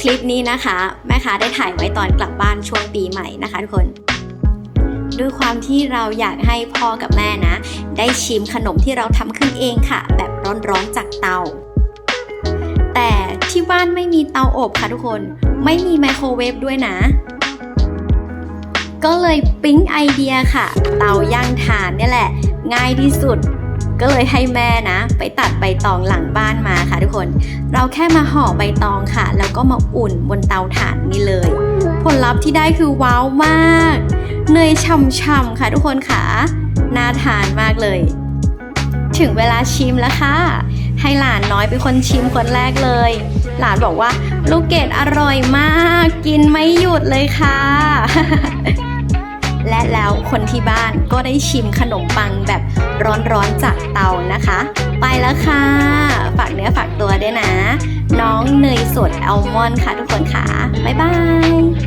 คลิปนี้นะคะ แม่ค้าได้ถ่ายไว้ตอนกลับบ้านช่วงปีใหม่นะคะทุกคนด้วยความที่เราอยากให้พ่อกับแม่นะ ได้ชิมขนมที่เราทำขึ้นเองค่ะ แบบร้อนๆจากเตา แต่ที่บ้านไม่มีเตาอบค่ะทุกคน ไม่มีไมโครเวฟด้วยนะ ก็เลยปิ๊งไอเดียค่ะ เตาย่างถ่านนี่แหละ ง่ายที่สุด ก็เลยให้แม่นะ ไปตัดใบตองหลังบ้านมาค่ะทุกคน เราแค่มาห่อใบตองค่ะ แล้วก็มาอุ่นบนเตาถ่านนี่เลย ผลลัพธ์ที่ได้คือว้าวมาก เนยช่ำๆค่ะทุกคนค่ะ น่าทานมากเลย ถึงเวลาชิมแล้วค่ะ ให้หลานน้อยเป็นคนชิมคนแรกเลย หลานบอกว่าลูกเกดอร่อยมาก กินไม่หยุดเลยค่ะ และแล้วคนที่บ้านก็ได้ชิมขนมปังแบบร้อนๆจากเตานะคะ ไปแล้วค่ะ ฝากเนื้อฝากตัวด้วยนะ น้องเนยสดอัลมอนด์ค่ะทุกคนค่ะ บ๊ายบาย